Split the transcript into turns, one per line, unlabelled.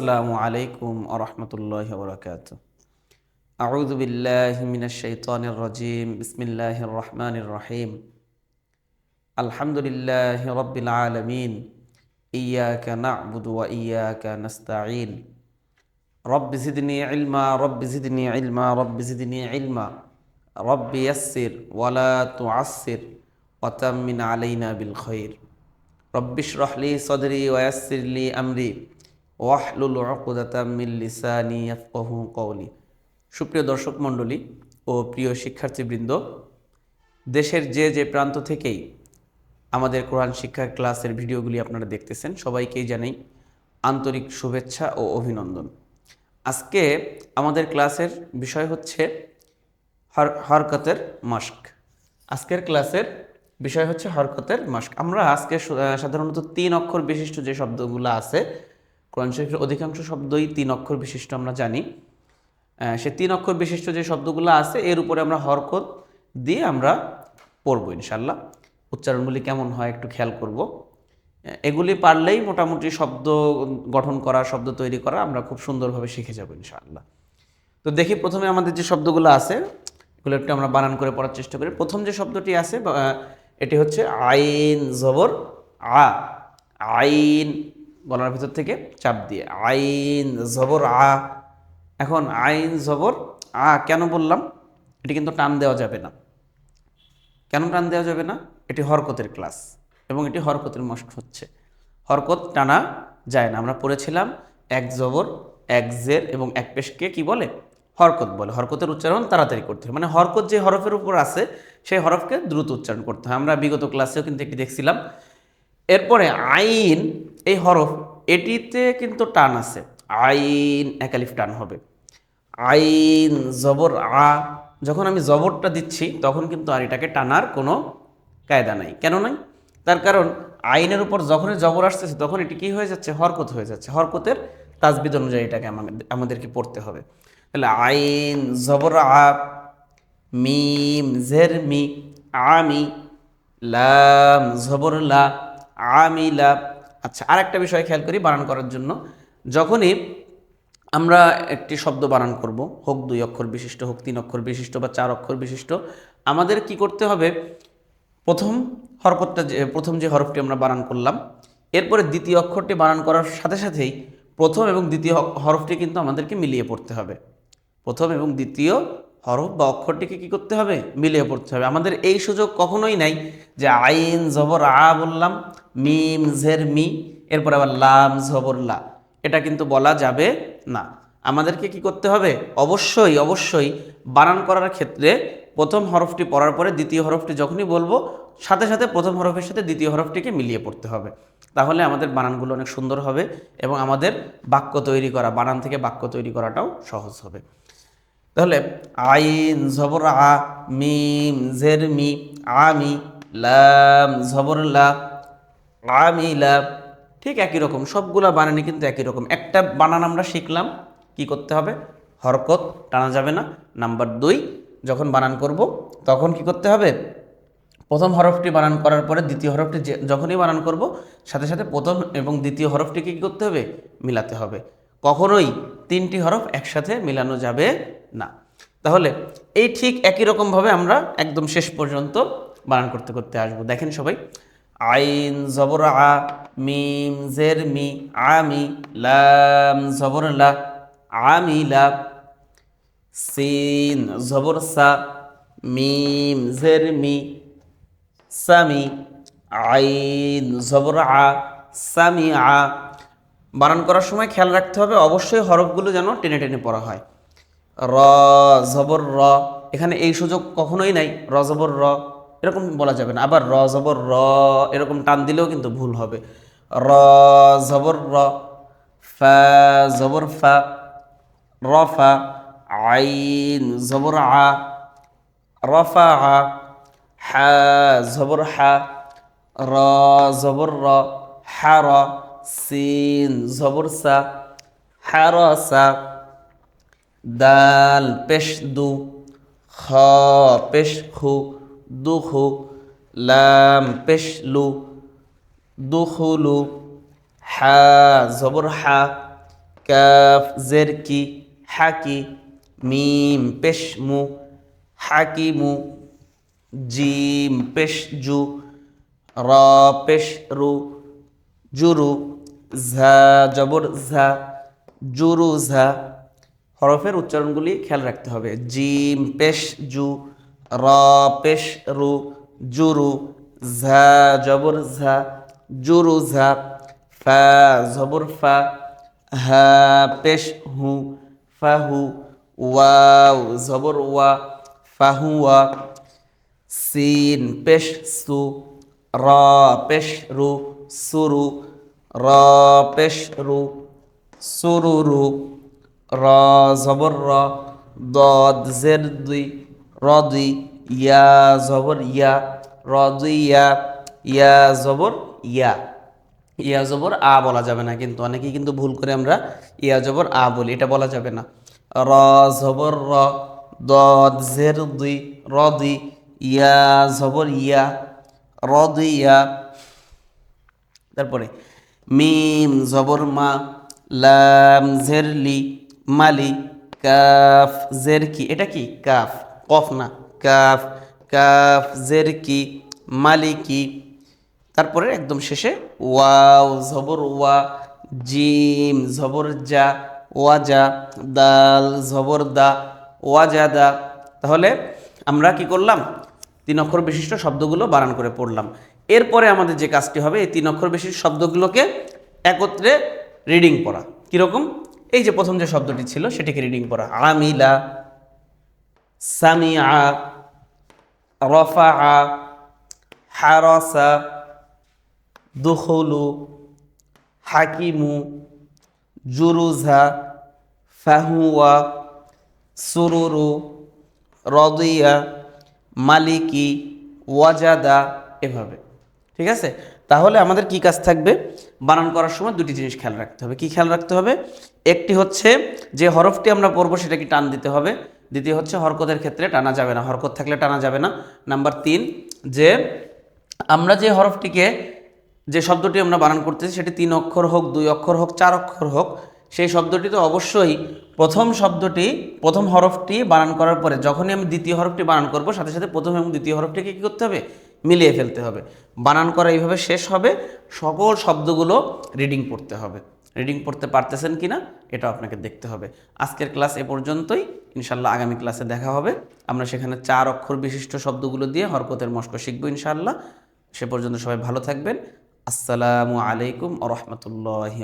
আসসালামু আলাইকুম আরহামতুল্লাহ বরকাত আউযু বিল্লাহি মিনাশ শাইতানির রাজিম বিসমিল্লাহির রহমানির রহিম আলহামদুলিল্লাহি রাব্বিল আলামিন ইয়াকা না'বুদু ওয়া ইয়াকা নাস্তাঈন রব্বি জিদনি ইলমা রব্বি জিদনি ইলমা রব্বি জিদনি ইলমা রব্বি ইয়াসসির ওয়ালা তুআসসির ওয়াতাম্মিন আলাইনা বিল খাইর রব্বি ইশরাহ লি সদরি ওয়া ইয়াসসির লি আমরি ওয়াহলুল উকদাতাম মিন লিসানি ইয়াফকাহু কওলি। সুপ্রিয় দর্শক মণ্ডলী ও প্রিয় শিক্ষার্থীবৃন্দ, দেশের যে যে প্রান্ত থেকেই আমাদের কোরআন শিক্ষা ক্লাসের ভিডিওগুলি আপনারা দেখতেছেন, সবাইকেই জানাই আন্তরিক শুভেচ্ছা ও অভিনন্দন। আজকে আমাদের ক্লাসের বিষয় হচ্ছে হর- হরকতের মাস্ক আজকের ক্লাসের বিষয় হচ্ছে হরকতের মাস্ক আমরা আজকে সাধারণত তিন অক্ষর বিশিষ্ট যে শব্দগুলো আছে কোরআন শরীফের অধিকাংশ শব্দই তিন অক্ষর বিশিষ্ট আমরা জানি। সে তিন অক্ষর বিশিষ্ট যে শব্দগুলো আছে, এর উপরে আমরা হরকত দিয়ে আমরা পড়ব ইনশাল্লাহ উচ্চারণগুলি কেমন হয় একটু খেয়াল করব। এগুলি পারলেই মোটামুটি শব্দ গঠন করা, শব্দ তৈরি করা আমরা খুব সুন্দরভাবে শিখে যাব ইনশাআল্লাহ। তো দেখি প্রথমে আমাদের যে শব্দগুলো আছে, এগুলো একটু আমরা বানান করে পড়ার চেষ্টা করি। প্রথম যে শব্দটি আছে এটি হচ্ছে আইন জবর, আ, আইন বলার ভিতর থেকে চাপ দিয়ে। আইন জবর আ। এখন আইন জবর আ কেন বললাম? এটি কিন্তু টান দেওয়া যাবে না। কেন টান দেওয়া যাবে না? এটি হরকতের ক্লাস এবং এটি হরকতের মস্ক হচ্ছে। হরকত টানা যায় না। আমরা পড়েছিলাম এক জবর, এক জের এবং এক পেশকে কি বলে? হরকত বলে। হরকতের উচ্চারণ তাড়াতাড়ি করতে হয়। মানে হরকত যে হরফের উপর আছে, সেই হরফকে দ্রুত উচ্চারণ করতে হয়। আমরা বিগত ক্লাসেও কিন্তু একটি দেখছিলাম। এরপরে আইন এই হরফ, এটিতে কিন্তু টান আছে। আইন একালিফ টান হবে। আইন, জবর, আ, যখন আমি জবরটা দিচ্ছি, তখন কিন্তু আর এটাকে টানার কোনো কায়দা নাই। কেন নাই? তার কারণ, আইনের উপর যখনই জবর আসতেছে, তখন এটি কি হয়ে যাচ্ছে? হরকত হয়ে যাচ্ছে। হরকতের তাজবিদ অনুযায়ী এটাকে আমাদের আমাদেরকে পড়তে হবে। তাহলে আইন, জবর, আ, মিম, জের, মি আমি লাম, জবর, লা আমিলা আচ্ছা আর একটা বিষয় খেয়াল করি বানান করার জন্য। যখনই আমরা একটি শব্দ বানান করব, হোক দুই অক্ষর বিশিষ্ট, হোক তিন অক্ষর বিশিষ্ট বা চার অক্ষর বিশিষ্ট, আমাদের কি করতে হবে? প্রথম হরকতটা যে, প্রথম যে হরফটি আমরা বানান করলাম, এরপরে দ্বিতীয় অক্ষরটি বানান করার সাথে সাথেই প্রথম এবং দ্বিতীয় হরফটি কিন্তু আমাদেরকে মিলিয়ে পড়তে হবে। প্রথম এবং দ্বিতীয় হরফ বা অক্ষরটিকে কি করতে হবে? মিলিয়ে পড়তে হবে। আমাদের এই সুযোগ কখনোই নাই যে আইন জবর আ বললাম, মিম, জের, মি, এরপর আবার লাম, জবর, লা। এটা কিন্তু বলা যাবে না। আমাদেরকে কি করতে হবে? অবশ্যই অবশ্যই বানান করার ক্ষেত্রে প্রথম হরফটি পড়ার পরে দ্বিতীয় হরফটি যখনই বলব, সাথে সাথে প্রথম হরফের সাথে দ্বিতীয় হরফটিকে মিলিয়ে পড়তে হবে। তাহলে আমাদের বানানগুলো অনেক সুন্দর হবে এবং আমাদের বাক্য তৈরি করা, বানান থেকে বাক্য তৈরি করাটাও সহজ হবে। তাহলে আইন, জবর আ, মিম, জের, মি, আমি, লাম, জবর, লা আমিলা ঠিক একই রকম, সবগুলা বানানি কিন্তু একই রকম। একটা বানান আমরা শিখলাম, কি করতে হবে? হরকত, টানা যাবে না। নাম্বার দুই, যখন বানান করব, তখন কি করতে হবে? প্রথম হরফটি বানান করার পরে দ্বিতীয় হরফটি যখনই বানান করব, সাথে সাথে প্রথম এবং দ্বিতীয় হরফটিকে কী করতে হবে? মিলাতে হবে। কখনোই তিনটি হরফ একসাথে মিলানো যাবে না। তাহলে এই ঠিক একই রকমভাবে আমরা একদম শেষ পর্যন্ত বানান করতে করতে আসব। দেখেন সবাই। আইন, জবর আ, মিম, জের, মি আমি লাম, জবর লা আমি লা, সিন, জবর সা, মিম, জের, মি সামি আইন, জবর আ সামি আ বানান করার সময় খেয়াল রাখতে হবে, অবশ্যই হরফগুলো যেন টেনে টেনে পড়া হয়। র, জবর, র, এখানে এই সুযোগ কখনোই নাই, র, জবর, র, এরকম বলা যাবে না। আবার র, জবর, র, এরকম টান দিলেও কিন্তু ভুল হবে। র, জবর, র, ফা, জবর, ফা রফা আইন, জবর, আ রফা হা, জবর, হা, র, জবর, র হার সিন, জবর সা হার দাল, পেশ দু, খ, পেশ খু দুখু লাম, পেশ লু দুখুলু হা, জবর হা, কাফ, জের কি হাকি মিম, পেশ মু হাকিমু জিম, পেশ জু, র, পেশ রু জুরু ঝা, জবর ঝা, জুরু ঝা, হরফের উচ্চারণগুলি খেয়াল রাখতে হবে। জিম, পেশ, জু, র, পেশ, রু, জুরু, ঝা, জবর ঝা, জুরু ঝা, ফা, জবর ফা, হা, পেশ, হু ফাহু ওয়াও, জবর ওয়া ফাহুয়া সিন, পেশ, সু, র, পেশ, রু, সুরু র পেশ রু সুরুরু, র জবর র, দদ জের দুই র দুই ইয়া জবর ইয়া র দুই ইয়া ইয়া জবর ইয়া। ইয়া জবর আ বলা যাবে না কিন্তু অনেকেই কিন্তু ভুল করে আমরা ইয়া জবর আ বলি, এটা বলা যাবে না। র জবর র, দদ জের দুই র দুই ইয়া জবর ইয়া র দুই ইয়া। তারপরে মিম, জবর মা, লাম জেরলি মালি, কাফ, জের, কি, এটা কি? কাফ, কফ না, কাফ কাফ, জের, কি মালিকি তারপরে একদম শেষে ওয়াও, জবর ওয়া, জিম, জবর যা ওয়াজা দাল, জবর দা ওয়াজা দা। তাহলে আমরা কি করলাম? তিন অক্ষর বিশিষ্ট শব্দগুলো বানান করে পড়লাম। এরপরে আমাদের যে কাজটি হবে, এই তিন অক্ষর বিশিষ্ট শব্দগুলোকে একত্রে রিডিং পড়া। কীরকম? এই যে প্রথম যে শব্দটি ছিল, সেটিকে রিডিং পড়া। আমিলা সামিআ রফা হারসা, দুখলু, হাকিমু, জুরুজা, ফাহুয়া, সুরুরু, রদিয়া, মালিকি, ওয়াজাদা, এভাবে। ঠিক আছে? তাহলে আমাদের কি কাজ থাকবে? বানান করার সময় দুটি জিনিস খেয়াল রাখতে হবে। কি খেয়াল রাখতে হবে? একটি হচ্ছে যে হরফটি আমরা পড়ব সেটাকে টান দিতে হবে। দ্বিতীয় হচ্ছে হরকতের ক্ষেত্রে টানা যাবে না। হরকত থাকলে টানা যাবে না। নাম্বার তিন, যে আমরা যে হরফটিকে যে শব্দটি আমরা বানান করতেছি সেটি তিন অক্ষর হোক, দুই অক্ষর হোক, চার অক্ষর হোক, সেই শব্দটি তো অবশ্যই প্রথম শব্দটি, প্রথম হরফটি বানান করার পরে যখনই আমি দ্বিতীয় হরফটি বানান করব, সাথে সাথে প্রথম এবং দ্বিতীয় হরফটিকে কী করতে হবে? মিলিয়ে ফেলতে হবে। বানান করা এইভাবে শেষ হবে। সকল শব্দগুলো রিডিং পড়তে হবে। রিডিং পড়তে পারতেছেন কি না এটা আপনাকে দেখতে হবে। আজকের ক্লাস এ পর্যন্তই। ইনশাল্লাহ আগামী ক্লাসে দেখা হবে। আমরা সেখানে চার অক্ষর বিশিষ্ট শব্দগুলো দিয়ে হরকতের মস্ক শিখব ইনশাল্লাহ সে পর্যন্ত সবাই ভালো থাকবেন। আসসালামু আলাইকুম আ রহমতুল্লাহি